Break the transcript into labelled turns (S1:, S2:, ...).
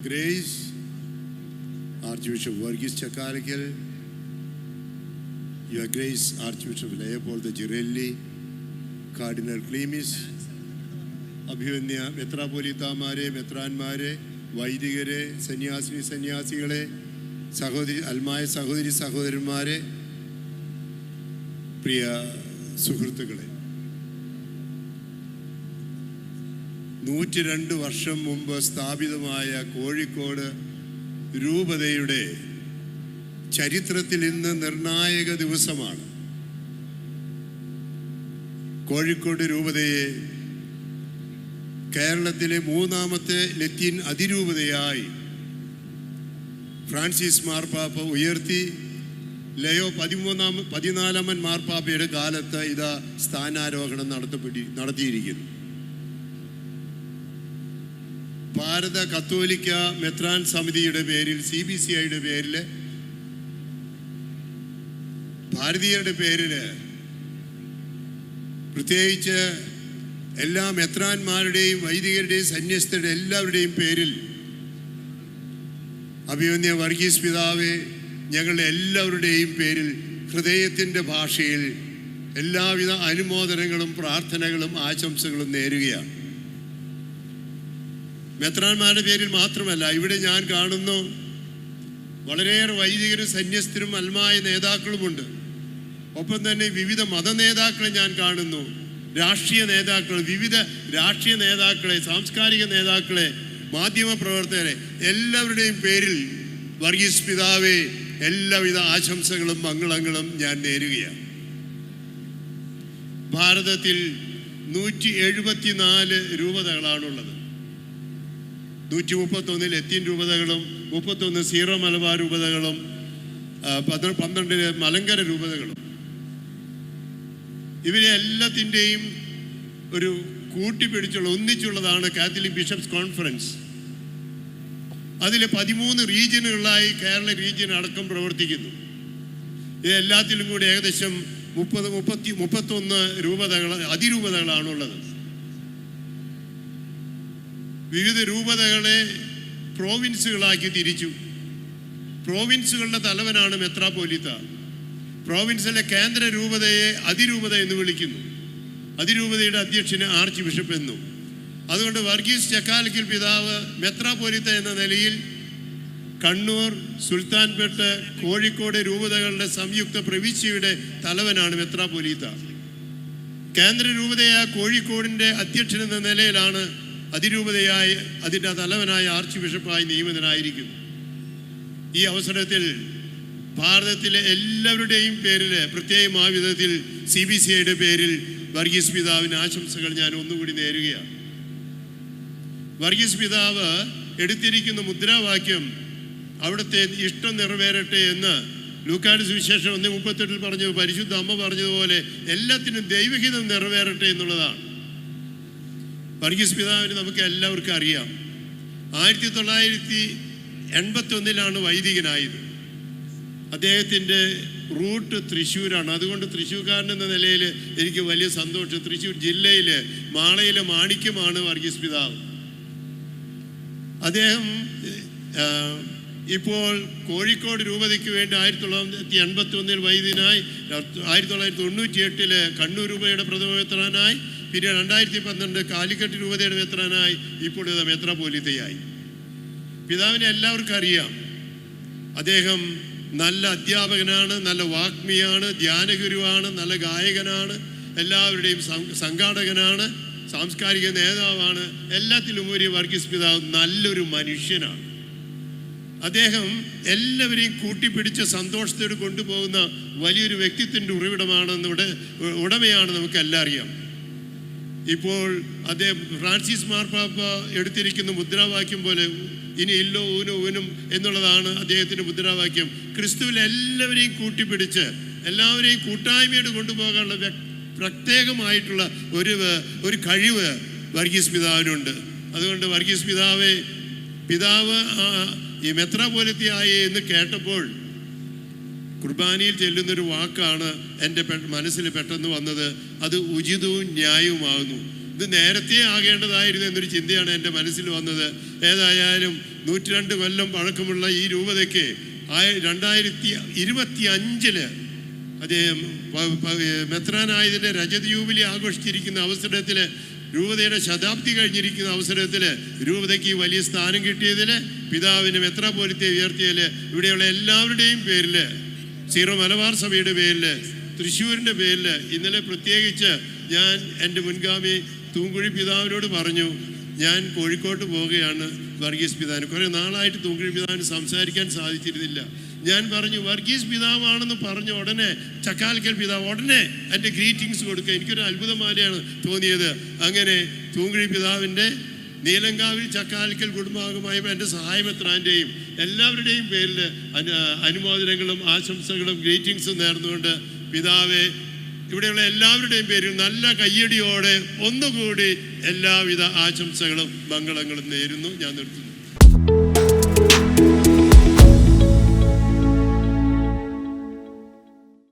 S1: Grace, Archbishop Varghese Chakarakel, Your Grace, Archbishop Leopold Girelli, Cardinal Clemis, അഭിവന്യ മെത്രാപോലിത്താമാരെ മെത്രാന്മാരെ വൈദികരെ സന്യാസിനി സന്യാസികളെ സഹോദരി അൽമായ സഹോദരി സഹോദരന്മാരെ പ്രിയ സുഹൃത്തുക്കളെ നൂറ്റി രണ്ട് വർഷം മുമ്പ് സ്ഥാപിതമായ കോഴിക്കോട് രൂപതയുടെ ചരിത്രത്തിൽ ഇന്ന് നിർണായക ദിവസമാണ്. കോഴിക്കോട് രൂപതയെ കേരളത്തിലെ മൂന്നാമത്തെ ലത്തീൻ അതിരൂപതയായി ഫ്രാൻസിസ് മാർപ്പാപ്പ ഉയർത്തി. ലയോ പതിമൂന്നാം പതിനാലാമൻ മാർപ്പാപ്പയുടെ കാലത്ത് ഇതാ സ്ഥാനാരോഹണം നടത്തപ്പെട്ടി നടത്തിയിരിക്കുന്നു. ഭാരത കത്തോലിക്ക മെത്രാൻ സമിതിയുടെ പേരിൽ സി ബി സി ഐയുടെ പേരിൽ ഭാരതീയരുടെ പേരിൽ പ്രത്യേകിച്ച് എല്ലാ മെത്രാന്മാരുടെയും വൈദികരുടെയും സന്യസ്തരുടെ എല്ലാവരുടെയും പേരിൽ അഭിമന്യ വർഗീസ് പിതാവെ ഞങ്ങളുടെ എല്ലാവരുടെയും പേരിൽ ഹൃദയത്തിന്റെ ഭാഷയിൽ എല്ലാവിധ അനുമോദനങ്ങളും പ്രാർത്ഥനകളും ആശംസകളും നേരുകയാണ്. മെത്രാന്മാരുടെ പേരിൽ മാത്രമല്ല ഇവിടെ ഞാൻ കാണുന്നു വളരെയേറെ വൈദികരും സന്യസ്തരും അൽമായ നേതാക്കളുമുണ്ട്. ഒപ്പം തന്നെ വിവിധ മത നേതാക്കളെ ഞാൻ കാണുന്നു. രാഷ്ട്രീയ നേതാക്കൾ വിവിധ രാഷ്ട്രീയ നേതാക്കളെ സാംസ്കാരിക നേതാക്കളെ മാധ്യമ പ്രവർത്തകരെ എല്ലാവരുടെയും പേരിൽ വർഗീസ് പിതാവെ എല്ലാവിധ ആശംസകളും മംഗളങ്ങളും ഞാൻ നേരുകയാണ്. ഭാരതത്തിൽ നൂറ്റി എഴുപത്തിനാല് രൂപതകളാണുള്ളത്. നൂറ്റി മുപ്പത്തൊന്നിൽ എത്തിൻ രൂപതകളും മുപ്പത്തൊന്ന് സീറോ മലബാർ രൂപതകളും ആ, പന്ത്ര- പന്ത്രണ്ട് മലങ്കര രൂപതകളും. ഇവരെ എല്ലാത്തിന്റെയും ഒരു കൂട്ടിപ്പിടിച്ചുള്ള ഒന്നിച്ചുള്ളതാണ് കാത്തലിക് ബിഷപ്സ് കോൺഫറൻസ്. അതിൽ പതിമൂന്ന് റീജിയനുകളായി കേരള റീജിയൻ അടക്കം പ്രവർത്തിക്കുന്നു. ഇത് എല്ലാത്തിലും കൂടി ഏകദേശം മുപ്പത് മുപ്പത്തി മുപ്പത്തൊന്ന് രൂപതകൾ അതിരൂപതകളാണുള്ളത്. വിവിധ രൂപതകളെ പ്രോവിൻസുകളാക്കി തിരിച്ചു. പ്രോവിൻസുകളുടെ തലവനാണ് മെത്രാപോലിത്ത പ്രോവിൻസിലെ കേന്ദ്ര രൂപതയെ അതിരൂപത എന്ന് വിളിക്കുന്നു. അതിരൂപതയുടെ അധ്യക്ഷന് ആർച്ച് ബിഷപ്പ് എന്നും. അതുകൊണ്ട് വർഗീസ് ചക്കാലക്കിൽ പിതാവ് മെത്രാപോലിത്ത എന്ന നിലയിൽ കണ്ണൂർ സുൽത്താൻപേട്ട് കോഴിക്കോട് രൂപതകളുടെ സംയുക്ത പ്രവിശ്യയുടെ തലവനാണ് മെത്രാപോലീത്ത കേന്ദ്ര രൂപതയായ കോഴിക്കോടിന്റെ അധ്യക്ഷൻ എന്ന നിലയിലാണ് അതിരൂപതയായി അതിന്റെ തലവനായ ആർച്ച് ബിഷപ്പായി നിയമിതനായിരിക്കുന്നു. ഈ അവസരത്തിൽ ഭാരതത്തിലെ എല്ലാവരുടെയും പേരിൽ പ്രത്യേകം ആ വിധത്തിൽ സി ബി സി ഐയുടെ പേരിൽ വർഗീസ് പിതാവിന് ആശംസകൾ ഞാൻ ഒന്നുകൂടി നേരുകയാണ്. വർഗീസ് പിതാവ് എടുത്തിരിക്കുന്ന മുദ്രാവാക്യം അവിടുത്തെ ഇഷ്ടം നിറവേറട്ടെ എന്ന് ലൂക്കാട് സുവിശേഷം ഒന്ന് മുപ്പത്തെട്ടിൽ പറഞ്ഞു പരിശുദ്ധ അമ്മ പറഞ്ഞതുപോലെ എല്ലാത്തിനും ദൈവഹിതം നിറവേറട്ടെ എന്നുള്ളതാണ്. വർഗീസ് പിതാവിന് നമുക്ക് എല്ലാവർക്കും അറിയാം. ആയിരത്തി തൊള്ളായിരത്തി എൺപത്തി ഒന്നിലാണ് വൈദികനായത്. അദ്ദേഹത്തിന്റെ റൂട്ട് തൃശ്ശൂരാണ്. അതുകൊണ്ട് തൃശ്ശൂർക്കാരൻ എന്ന നിലയിൽ എനിക്ക് വലിയ സന്തോഷം. തൃശ്ശൂർ ജില്ലയിൽ മാളയിലെ മാണിക്യമാണ് വർഗീസ് പിതാവ്. അദ്ദേഹം ഇപ്പോൾ കോഴിക്കോട് രൂപതയ്ക്ക് വേണ്ടി ആയിരത്തി തൊള്ളായിരത്തി എൺപത്തി ഒന്നിൽ വൈദ്യനായി ആയിരത്തി തൊള്ളായിരത്തി തൊണ്ണൂറ്റി എട്ടിൽ കണ്ണൂർ രൂപയുടെ പ്രഥമ പിന്നെ രണ്ടായിരത്തി പന്ത്രണ്ട് കാലിക്കറ്റ് രൂപതയുടെ മെത്രാനായി ഇപ്പോൾ ഇത് മെത്രാപോലിത്തയായി. പിതാവിനെ എല്ലാവർക്കും അറിയാം. അദ്ദേഹം നല്ല അധ്യാപകനാണ് നല്ല വാഗ്മിയാണ് ധ്യാനഗുരുവാണ് നല്ല ഗായകനാണ് എല്ലാവരുടെയും സംഘാടകനാണ് സാംസ്കാരിക നേതാവാണ് എല്ലാത്തിലും ഒരു വർഗീസ് പിതാവ് നല്ലൊരു മനുഷ്യനാണ്. അദ്ദേഹം എല്ലാവരെയും കൂട്ടിപ്പിടിച്ച് സന്തോഷത്തോട് കൊണ്ടുപോകുന്ന വലിയൊരു വ്യക്തിത്വന്റെ ഉറവിടമാണെന്ന് ഇവിടെ ഉടമയാണ് നമുക്കെല്ലാം അറിയാം. ഇപ്പോൾ അദ്ദേഹം ഫ്രാൻസിസ് മാർപ്പാപ്പ എടുത്തിരിക്കുന്ന മുദ്രാവാക്യം പോലെ ഇനി ഇല്ലോ ഊനോ ഊനും എന്നുള്ളതാണ് അദ്ദേഹത്തിന്റെ മുദ്രാവാക്യം. ക്രിസ്തുവിൽ എല്ലാവരെയും കൂട്ടിപ്പിടിച്ച് എല്ലാവരെയും കൂട്ടായ്മയോട് കൊണ്ടുപോകാനുള്ള പ്രത്യേകമായിട്ടുള്ള ഒരു ഒരു കഴിവ് വർഗീസ് പിതാവിനുണ്ട്. അതുകൊണ്ട് വർഗീസ് പിതാവെ പിതാവ് ഈ മെത്രാപോലിത്തിയായി എന്ന് കേട്ടപ്പോൾ കുർബാനയിൽ ചെല്ലുന്നൊരു വാക്കാണ് എന്റെ മനസ്സിൽ പെട്ടെന്ന് വന്നത്. അത് ഉചിതവും ന്യായവുമാകുന്നു. ഇത് നേരത്തെ ആകേണ്ടതായിരുന്നു എന്നൊരു ചിന്തയാണ് എന്റെ മനസ്സിൽ വന്നത്. ഏതായാലും നൂറ്റിരണ്ട് കൊല്ലം പഴക്കമുള്ള ഈ രൂപതയ്ക്ക് ആയ- രണ്ടായിരത്തി ഇരുപത്തി അഞ്ചിൽ അദ്ദേഹം മെത്രാനായതിന്റെ രജത യൂബിലി ആഘോഷിച്ചിരിക്കുന്ന അവസരത്തിൽ രൂപതയുടെ ശതാബ്ദി കഴിഞ്ഞിരിക്കുന്ന അവസരത്തിൽ രൂപതയ്ക്ക് വലിയ സ്ഥാനം കിട്ടിയതിൽ പിതാവിന് മെത്രാപോലിത്തെ ഉയർത്തിയതിൽ ഇവിടെയുള്ള എല്ലാവരുടെയും പേരിൽ സീറോ മലബാർ സഭയുടെ പേരിൽ തൃശ്ശൂരിന്റെ പേരിൽ ഇന്നലെ പ്രത്യേകിച്ച് ഞാൻ എന്റെ മുൻഗാമി തൂങ്കുഴി പിതാവിനോട് പറഞ്ഞു ഞാൻ കോഴിക്കോട്ട് പോവുകയാണ് വർഗീസ് പിതാവിന്. കുറേ നാളായിട്ട് തൂങ്കുഴി പിതാവിന് സംസാരിക്കാൻ സാധിച്ചിരുന്നില്ല. ഞാൻ പറഞ്ഞു വർഗീസ് പിതാവാണെന്ന് പറഞ്ഞ ഉടനെ ചക്കാൽക്കൽ പിതാവ് ഉടനെ എന്റെ ഗ്രീറ്റിങ്സ് കൊടുക്കുക. എനിക്കൊരു അത്ഭുതമാലയാണ് തോന്നിയത്. അങ്ങനെ തൂങ്കുഴി പിതാവിന്റെ നീലങ്കാവിൽ ചക്കാലിക്കൽ കുടുംബാംഗമായ എന്റെ സഹായമെത്രാന്റെയും എല്ലാവരുടെയും പേരിൽ അനു അനുമോദനങ്ങളും ആശംസകളും ഗ്രീറ്റിങ്സും നേർന്നുകൊണ്ട് പിതാവെ ഇവിടെയുള്ള എല്ലാവരുടെയും പേരിൽ നല്ല കയ്യടിയോടെ ഒന്നുകൂടി എല്ലാവിധ ആശംസകളും മംഗളങ്ങളും നേരുന്നു. ഞാൻ നിർത്തുന്നു.